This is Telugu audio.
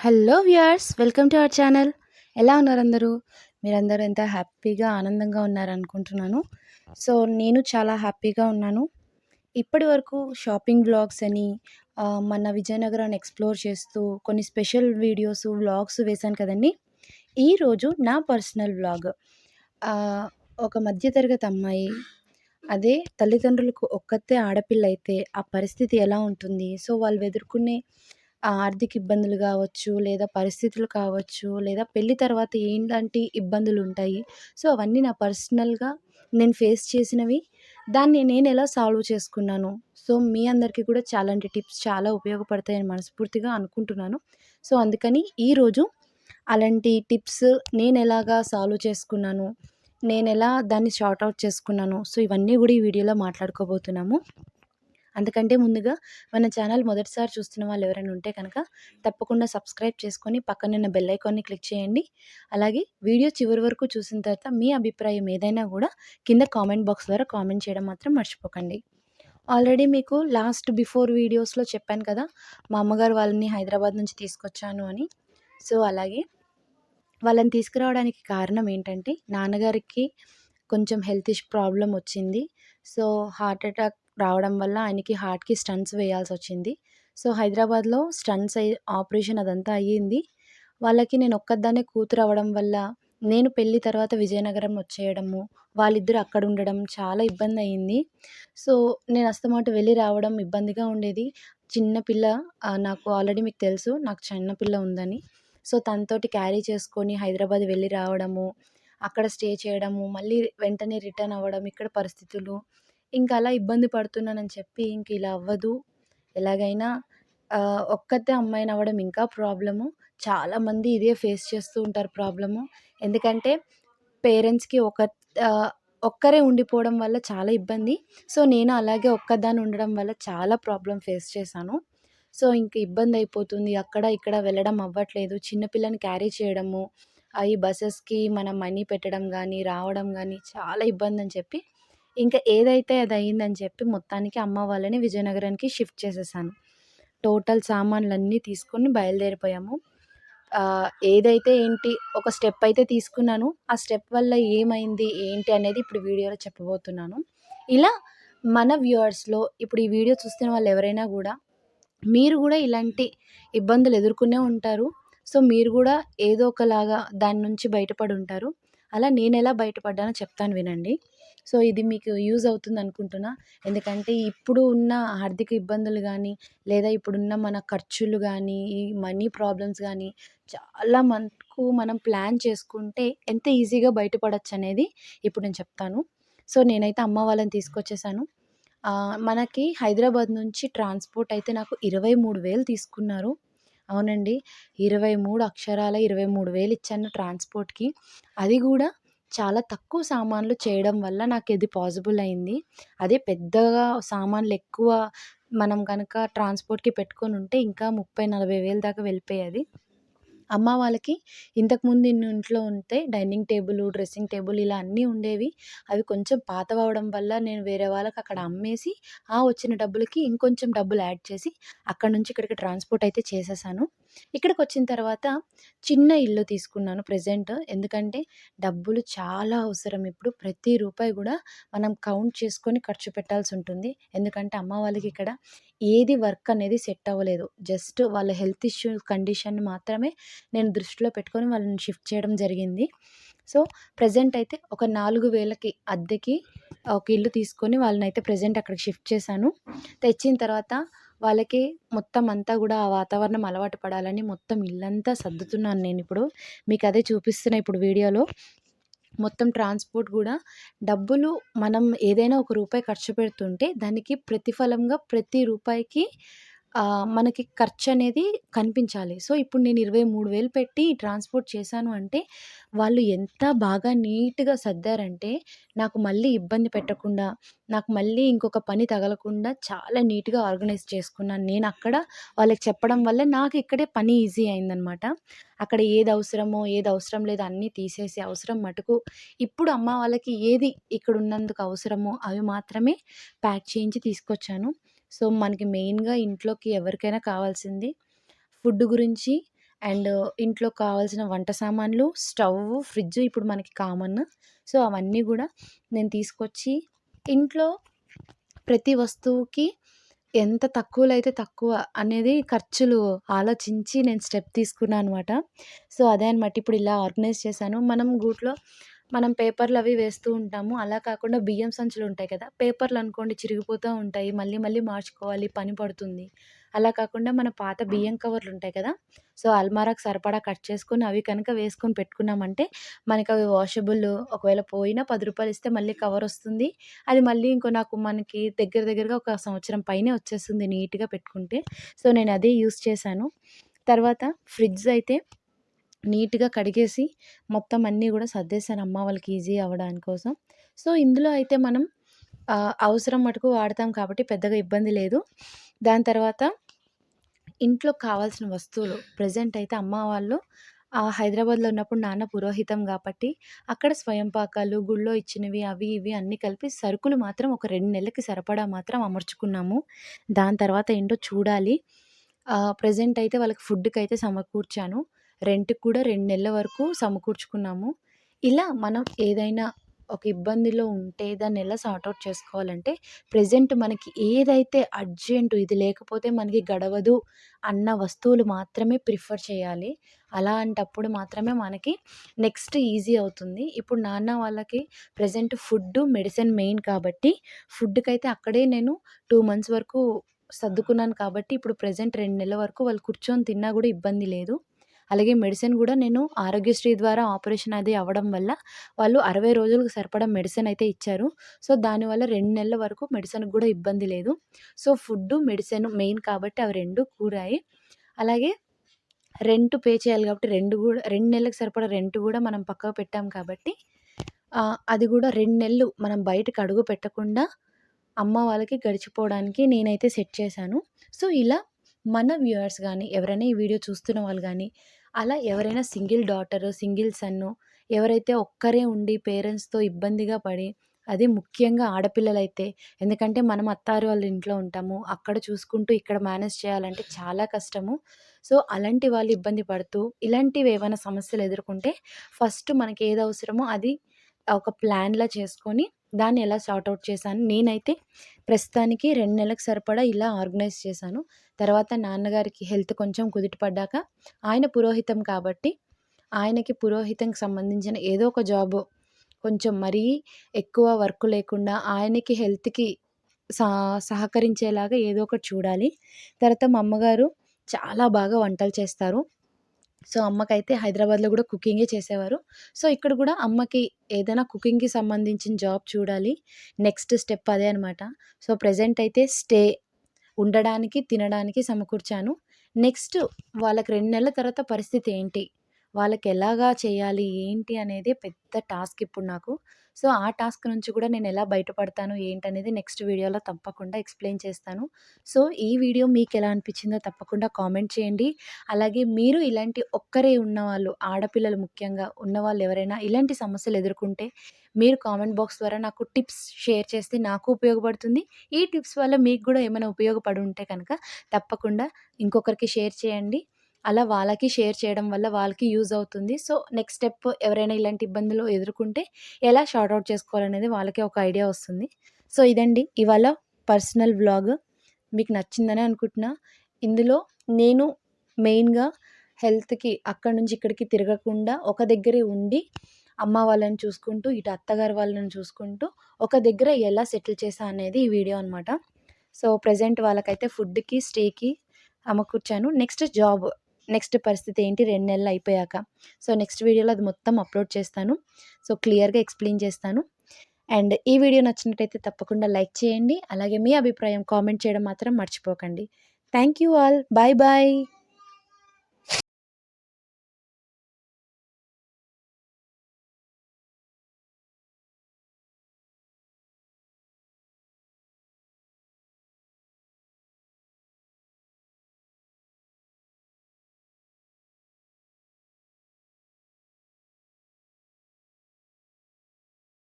Hello viewers welcome to our channel. ఎలా ఉన్నారు అందరూ మీరందరూ ఎంత హ్యాపీగా ఆనందంగా ఉన్నారనుకుంటున్నాను. సో నేను చాలా హ్యాపీగా ఉన్నాను. ఇప్పటి వరకు షాపింగ్ వ్లాగ్స్ అని మన విజయనగరాన్ని ఎక్స్ప్లోర్ చేస్తూ కొన్ని స్పెషల్ వీడియోస్ వ్లాగ్స్ వేశాను కదండి. ఈరోజు నా పర్సనల్ వ్లాగ్. ఒక మధ్యతరగతి అమ్మాయి అదే తల్లిదండ్రులకు ఒక్కతే ఆడపిల్ల అయితే ఆ పరిస్థితి ఎలా ఉంటుంది? సో వాళ్ళు ఎదుర్కొనే ఆర్థిక ఇబ్బందులు కావచ్చు లేదా పరిస్థితులు కావచ్చు లేదా పెళ్ళి తర్వాత ఏంటంటే ఇబ్బందులు ఉంటాయి సో అవన్నీ నా పర్సనల్గా నేను ఫేస్ చేసినవి. దాన్ని నేను ఎలా సాల్వ్ చేసుకున్నాను? సో మీ అందరికీ కూడా చాలాంటి టిప్స్ చాలా ఉపయోగపడతాయని మనస్ఫూర్తిగా అనుకుంటున్నాను. సో అందుకని ఈరోజు అలాంటి టిప్స్ నేను ఎలాగా సాల్వ్ చేసుకున్నాను? నేను ఎలా దాన్ని షార్ట్ అవుట్ చేసుకున్నాను? సో ఇవన్నీ కూడా ఈ వీడియోలో మాట్లాడుకోబోతున్నాము. అందుకంటే ముందుగా మన ఛానల్ మొదటిసారి చూస్తున్న వాళ్ళు ఎవరైనా ఉంటే కనుక తప్పకుండా సబ్స్క్రైబ్ చేసుకొని పక్కనున్న బెల్ ఐకాన్ని క్లిక్ చేయండి. అలాగే వీడియో చివరి వరకు చూసిన తర్వాత మీ అభిప్రాయం ఏదైనా కూడా కింద కామెంట్ బాక్స్ ద్వారా కామెంట్ చేయడం మాత్రం మర్చిపోకండి. ఆల్రెడీ మీకు లాస్ట్ బిఫోర్ వీడియోస్లో చెప్పాను కదా మా అమ్మగారు వాళ్ళని హైదరాబాద్ నుంచి తీసుకొచ్చాను అని. సో అలాగే వాళ్ళని తీసుకురావడానికి కారణం ఏంటంటే నాన్నగారికి కొంచెం హెల్త్ ఇష్యూ ప్రాబ్లం వచ్చింది. సో హార్ట్ అటాక్ రావడం వల్ల ఆయనకి హార్ట్కి స్టంట్స్ వేయాల్సి వచ్చింది సో హైదరాబాద్లో స్టంట్స్ అయ్యి ఆపరేషన్ అదంతా అయ్యింది. వాళ్ళకి నేను ఒక్కదాన్నే కూతురు అవ్వడం వల్ల నేను పెళ్ళి తర్వాత విజయనగరం వచ్చేయడము వాళ్ళిద్దరు అక్కడ ఉండడం చాలా ఇబ్బంది అయింది సో నేను అస్తమాట వెళ్ళి రావడం ఇబ్బందిగా ఉండేది. చిన్నపిల్ల నాకు ఆల్రెడీ మీకు తెలుసు నాకు చిన్నపిల్ల ఉందని. సో తనతోటి క్యారీ చేసుకొని హైదరాబాద్ వెళ్ళి రావడము అక్కడ స్టే చేయడము మళ్ళీ వెంటనే రిటర్న్ అవ్వడం ఇక్కడ పరిస్థితులు ఇంకా అలా ఇబ్బంది పడుతున్నానని చెప్పి ఇంక ఇలా అవ్వదు. ఎలాగైనా ఒక్కతే అమ్మాయిని అవ్వడం ఇంకా ప్రాబ్లము. చాలామంది ఇదే ఫేస్ చేస్తూ ఉంటారు ప్రాబ్లము. ఎందుకంటే పేరెంట్స్కి ఒక ఒక్కరే ఉండిపోవడం వల్ల చాలా ఇబ్బంది. సో నేను అలాగే ఒక్కదాన్ని ఉండడం వల్ల చాలా ప్రాబ్లం ఫేస్ చేశాను. సో ఇంక ఇబ్బంది అయిపోతుంది. అక్కడ ఇక్కడ వెళ్ళడం అవ్వట్లేదు. చిన్నపిల్లని క్యారీ చేయడము ఆ ఈ బస్సెస్కి మనం మనీ పెట్టడం కానీ రావడం కానీ చాలా ఇబ్బంది అని చెప్పి ఇంకా ఏదైతే అది అయిందని చెప్పి మొత్తానికి అమ్మ వాళ్ళని విజయనగరానికి షిఫ్ట్ చేసేసాను. టోటల్ సామాన్లన్నీ తీసుకొని బయలుదేరిపోయాము. ఏదైతే ఏంటి ఒక స్టెప్ అయితే తీసుకున్నాను. ఆ స్టెప్ వల్ల ఏమైంది ఏంటి అనేది ఇప్పుడు వీడియోలో చెప్పబోతున్నాను. ఇలా మన వ్యూవర్స్లో ఇప్పుడు ఈ వీడియో చూస్తున్న వాళ్ళు ఎవరైనా కూడా మీరు కూడా ఇలాంటి ఇబ్బందులు ఎదుర్కొనే ఉంటారు. సో మీరు కూడా ఏదో ఒకలాగా దాని నుంచి బయటపడి ఉంటారు. అలా నేను ఎలా బయటపడ్డానో చెప్తాను వినండి. సో ఇది మీకు యూజ్ అవుతుంది అనుకుంటున్నా. ఎందుకంటే ఇప్పుడు ఉన్న ఆర్థిక ఇబ్బందులు కానీ లేదా ఇప్పుడున్న మన ఖర్చులు కానీ ఈ మనీ ప్రాబ్లమ్స్ కానీ చాలా మనకు మనం ప్లాన్ చేసుకుంటే ఎంత ఈజీగా బయటపడచ్చు అనేది ఇప్పుడు నేను చెప్తాను. సో నేనైతే అమ్మ వాళ్ళని తీసుకొచ్చేసాను. మనకి హైదరాబాద్ నుంచి ట్రాన్స్పోర్ట్ అయితే నాకు ఇరవై మూడు వేలు తీసుకున్నారు. అవునండి. ఇరవై మూడు అక్షరాల ఇరవై మూడు వేలు ఇచ్చాను ట్రాన్స్పోర్ట్కి. అది కూడా చాలా తక్కువ సామాన్లు చేయడం వల్ల నాకు ఇది పాసిబుల్ అయింది. అదే పెద్దగా సామాన్లు ఎక్కువ మనం కనుక ట్రాన్స్పోర్ట్కి పెట్టుకొని ఉంటే ఇంకా ముప్పై నలభై వేలు దాకా వెళ్ళిపోయేది. అమ్మ వాళ్ళకి ఇంతకుముందు ఇన్ని ఇంట్లో ఉంటే డైనింగ్ టేబుల్ డ్రెస్సింగ్ టేబుల్ ఇలా అన్నీ ఉండేవి. అవి కొంచెం పాతవి అవడం వల్ల నేను వేరే వాళ్ళకి అక్కడ అమ్మేసి ఆ వచ్చిన డబ్బులకి ఇంకొంచెం డబ్బులు యాడ్ చేసి అక్కడ నుంచి ఇక్కడికి ట్రాన్స్పోర్ట్ అయితే చేసేసాను. ఇక్కడికి వచ్చిన తర్వాత చిన్న ఇల్లు తీసుకున్నాను ప్రజెంట్. ఎందుకంటే డబ్బులు చాలా అవసరం. ఇప్పుడు ప్రతి రూపాయి కూడా మనం కౌంట్ చేసుకొని ఖర్చు పెట్టాల్సి ఉంటుంది. ఎందుకంటే అమ్మ వాళ్ళకి ఇక్కడ ఏది వర్క్ అనేది సెట్ అవ్వలేదు. జస్ట్ వాళ్ళ హెల్త్ ఇష్యూ కండిషన్ మాత్రమే నేను దృష్టిలో పెట్టుకొని వాళ్ళని షిఫ్ట్ చేయడం జరిగింది. సో ప్రజెంట్ అయితే ఒక నాలుగు వేలకి అద్దెకి ఒక ఇల్లు తీసుకొని వాళ్ళని అయితే ప్రజెంట్ అక్కడికి షిఫ్ట్ చేశాను. తెచ్చిన తర్వాత వాళ్ళకి మొత్తం అంతా కూడా ఆ వాతావరణం అలవాటు పడాలని మొత్తం ఇల్లంతా సర్దుతున్నాను నేను ఇప్పుడు. మీకు అదే చూపిస్తున్నా ఇప్పుడు వీడియోలో. మొత్తం ట్రాన్స్పోర్ట్ కూడా డబ్బులు మనం ఏదైనా ఒక రూపాయి ఖర్చు పెడుతుంటే దానికి ప్రతిఫలంగా ప్రతి రూపాయికి మనకి ఖర్చు అనేది కనిపించాలి. సో ఇప్పుడు నేను ఇరవై మూడు వేలు పెట్టి ట్రాన్స్పోర్ట్ చేశాను అంటే వాళ్ళు ఎంత బాగా నీట్గా సర్దారంటే నాకు మళ్ళీ ఇబ్బంది పెట్టకుండా నాకు మళ్ళీ ఇంకొక పని తగలకుండా చాలా నీట్గా ఆర్గనైజ్ చేసుకున్నాను. నేను అక్కడ వాళ్ళకి చెప్పడం వల్ల నాకు ఇక్కడే పని ఈజీ అయిందనమాట. అక్కడ ఏది అవసరమో ఏది అవసరం లేదో అన్నీ తీసేసి అవసరం మటుకు. ఇప్పుడు అమ్మ వాళ్ళకి ఏది ఇక్కడ ఉన్నందుకు అవసరమో అవి మాత్రమే ప్యాక్ చేయించి తీసుకొచ్చాను. సో మనకి మెయిన్గా ఇంట్లోకి ఎవరికైనా కావాల్సింది ఫుడ్ గురించి అండ్ ఇంట్లో కావాల్సిన వంట సామాన్లు స్టవ్ ఫ్రిడ్జ్ ఇప్పుడు మనకి కామన్. సో అవన్నీ కూడా నేను తీసుకొచ్చి ఇంట్లో ప్రతి వస్తువుకి ఎంత తక్కువలో అయితే తక్కువ అనేది ఖర్చులు ఆలోచించి నేను స్టెప్ తీసుకున్నాను అనమాట సో అదే అనమాట ఇప్పుడు ఇలా ఆర్గనైజ్ చేశాను. మనం గూట్లో మనం పేపర్లు అవి వేస్తూ ఉంటాము. అలా కాకుండా బియ్యం సంచులు ఉంటాయి కదా. పేపర్లు అనుకోండి చిరిగిపోతూ ఉంటాయి. మళ్ళీ మళ్ళీ మార్చుకోవాలి. పని పడుతుంది. అలా కాకుండా మన పాత బియ్యం కవర్లు ఉంటాయి కదా సో అల్మారాకు సరిపడా కట్ చేసుకొని అవి కనుక వేసుకొని పెట్టుకున్నామంటే మనకి అవి వాషబుల్ ఒకవేళ పోయినా పది రూపాయలు ఇస్తే మళ్ళీ కవర్ వస్తుంది. అది మళ్ళీ ఇంకో నాకు మనకి దగ్గర దగ్గరగా ఒక సంవత్సరం పైనే వచ్చేస్తుంది నీట్గా పెట్టుకుంటే. సో నేను అదే యూస్ చేశాను. తర్వాత ఫ్రిడ్జ్ అయితే నీట్గా కడిగేసి మొత్తం అన్నీ కూడా సర్దేశాను అమ్మ వాళ్ళకి ఈజీ అవ్వడానికి కోసం. సో ఇందులో అయితే మనం అవసరం మటుకు వాడతాం కాబట్టి పెద్దగా ఇబ్బంది లేదు. దాని తర్వాత ఇంట్లో కావాల్సిన వస్తువులు ప్రజెంట్ అయితే అమ్మ వాళ్ళు హైదరాబాద్లో ఉన్నప్పుడు నాన్న పురోహితం కాబట్టి అక్కడ స్వయం పాకాలు గుళ్ళో ఇచ్చినవి అవి ఇవి అన్నీ కలిపి సరుకులు మాత్రం ఒక రెండు నెలలకి సరిపడా మాత్రం అమర్చుకున్నాము. దాని తర్వాత ఏంటో చూడాలి. ప్రజెంట్ అయితే వాళ్ళకి ఫుడ్కి అయితే సమకూర్చాను. రెంట్కి కూడా రెండు నెలల వరకు సమకూర్చుకున్నాము. ఇలా మనం ఏదైనా ఒక ఇబ్బందిలో ఉంటే దాన్ని ఎలా సార్ట్అవుట్ చేసుకోవాలంటే ప్రజెంట్ మనకి ఏదైతే అర్జెంటు ఇది లేకపోతే మనకి గడవదు అన్న వస్తువులు మాత్రమే ప్రిఫర్ చేయాలి. అలాంటప్పుడు మాత్రమే మనకి నెక్స్ట్ ఈజీ అవుతుంది. ఇప్పుడు నాన్న వాళ్ళకి ప్రజెంట్ ఫుడ్ మెడిసిన్ మెయిన్ కాబట్టి ఫుడ్కి అయితే అక్కడే నేను టూ మంత్స్ వరకు సర్దుకున్నాను కాబట్టి ఇప్పుడు ప్రజెంట్ రెండు నెలల వరకు వాళ్ళు కూర్చొని తిన్నా కూడా ఇబ్బంది లేదు. అలాగే మెడిసిన్ కూడా నేను ఆరోగ్యశ్రీ ద్వారా ఆపరేషన్ అది అవ్వడం వల్ల వాళ్ళు అరవై రోజులకు సరిపడా మెడిసిన్ అయితే ఇచ్చారు. సో దానివల్ల రెండు నెలల వరకు మెడిసిన్కి కూడా ఇబ్బంది లేదు. సో ఫుడ్ మెడిసిన్ మెయిన్ కాబట్టి అవి రెండు కూరాయి అలాగే రెంట్ పే చేయాలి కాబట్టి రెండు కూడా రెండు నెలలకు సరిపడా రెంట్ కూడా మనం పక్కకు పెట్టాం కాబట్టి అది కూడా రెండు నెలలు మనం బయటకు అడుగు పెట్టకుండా అమ్మ వాళ్ళకి గడిచిపోవడానికి నేనైతే సెట్ చేశాను. సో ఇలా మన వ్యూవర్స్ కానీ ఎవరైనా ఈ వీడియో చూస్తున్న వాళ్ళు కానీ అలా ఎవరైనా సింగిల్ డాటర్ సింగిల్ సన్ను ఎవరైతే ఒక్కరే ఉండి పేరెంట్స్తో ఇబ్బందిగా పడి అది ముఖ్యంగా ఆడపిల్లలైతే ఎందుకంటే మనం అత్తారు వాళ్ళ ఇంట్లో ఉంటాము అక్కడ చూసుకుంటూ ఇక్కడ మేనేజ్ చేయాలంటే చాలా కష్టము. సో అలాంటి వాళ్ళు ఇబ్బంది పడుతూ ఇలాంటివి ఏమైనా సమస్యలు ఎదుర్కొంటే ఫస్ట్ మనకి ఏది అవసరమో అది ఒక ప్లాన్లా చేసుకొని దాన్ని ఎలా సార్ట్ అవుట్ చేశాను నేనైతే ప్రస్తుతానికి రెండు నెలలకు సరిపడా ఇలా ఆర్గనైజ్ చేశాను. తర్వాత నాన్నగారికి హెల్త్ కొంచెం కుదిటిపడ్డాక ఆయన పురోహితం కాబట్టి ఆయనకి పురోహితంకి సంబంధించిన ఏదో ఒక జాబ్ కొంచెం మరీ ఎక్కువ వర్క్ లేకుండా ఆయనకి హెల్త్కి సా సహకరించేలాగా ఏదో ఒకటి చూడాలి. తర్వాత మా అమ్మగారు చాలా బాగా వంటలు చేస్తారు. సో అమ్మకైతే హైదరాబాద్లో కూడా కుకింగే చేసేవారు. సో ఇక్కడ కూడా అమ్మకి ఏదైనా కుకింగ్కి సంబంధించిన జాబ్ చూడాలి. నెక్స్ట్ స్టెప్ అదే అనమాట సో ప్రజెంట్ అయితే స్టే ఉండడానికి తినడానికి సమకూర్చాను. నెక్స్ట్ వాళ్ళకి రెండు నెలల తర్వాత పరిస్థితి ఏంటి? వాళ్ళకి ఎలాగా చేయాలి ఏంటి అనేది పెద్ద టాస్క్ ఇప్పుడు నాకు. సో ఆ టాస్క్ నుంచి కూడా నేను ఎలా బయటపడతాను ఏంటనేది నెక్స్ట్ వీడియోలో తప్పకుండా ఎక్స్ప్లెయిన్ చేస్తాను. సో ఈ వీడియో మీకు ఎలా అనిపించిందో తప్పకుండా కామెంట్ చేయండి. అలాగే మీరు ఇలాంటి ఒక్కరే ఉన్నవాళ్ళు ఆడపిల్లలు ముఖ్యంగా ఉన్నవాళ్ళు ఎవరైనా ఇలాంటి సమస్యలు ఎదుర్కొంటే మీరు కామెంట్ బాక్స్ ద్వారా నాకు టిప్స్ షేర్ చేస్తే నాకు ఉపయోగపడుతుంది. ఈ టిప్స్ వల్ల మీకు కూడా ఏమైనా ఉపయోగపడి ఉంటే కనుక తప్పకుండా ఇంకొకరికి షేర్ చేయండి. అలా వాళ్ళకి షేర్ చేయడం వల్ల వాళ్ళకి యూజ్ అవుతుంది. సో నెక్స్ట్ స్టెప్ ఎవరైనా ఇలాంటి ఇబ్బందులు ఎదుర్కొంటే ఎలా షార్ట్ అవుట్ చేసుకోవాలనేది వాళ్ళకి ఒక ఐడియా వస్తుంది. సో ఇదండి. ఇవాళ పర్సనల్ వ్లాగ్. మీకు నచ్చిందని అనుకుంటున్నా. ఇందులో నేను మెయిన్గా హెల్త్కి అక్కడి నుంచి ఇక్కడికి తిరగకుండా ఒక దగ్గరే ఉండి అమ్మ వాళ్ళని చూసుకుంటూ ఇటు అత్తగారు వాళ్ళని చూసుకుంటూ ఒక దగ్గర ఎలా సెటిల్ చేసా అనేది ఈ వీడియో అనమాట సో ప్రజెంట్ వాళ్ళకైతే ఫుడ్కి స్టేకి అమ్మకూర్చాను నెక్స్ట్ జాబ్. నెక్స్ట్ పరిస్థితి ఏంటి? రెండు నెలలు అయిపోయాక. సో నెక్స్ట్ వీడియోలో అది మొత్తం అప్లోడ్ చేస్తాను. సో క్లియర్గా ఎక్స్ప్లెయిన్ చేస్తాను. అండ్ ఈ వీడియో నచ్చినట్టయితే తప్పకుండా లైక్ చేయండి. అలాగే మీ అభిప్రాయం కామెంట్ చేయడం మాత్రం మర్చిపోకండి. Thank you all. Bye bye.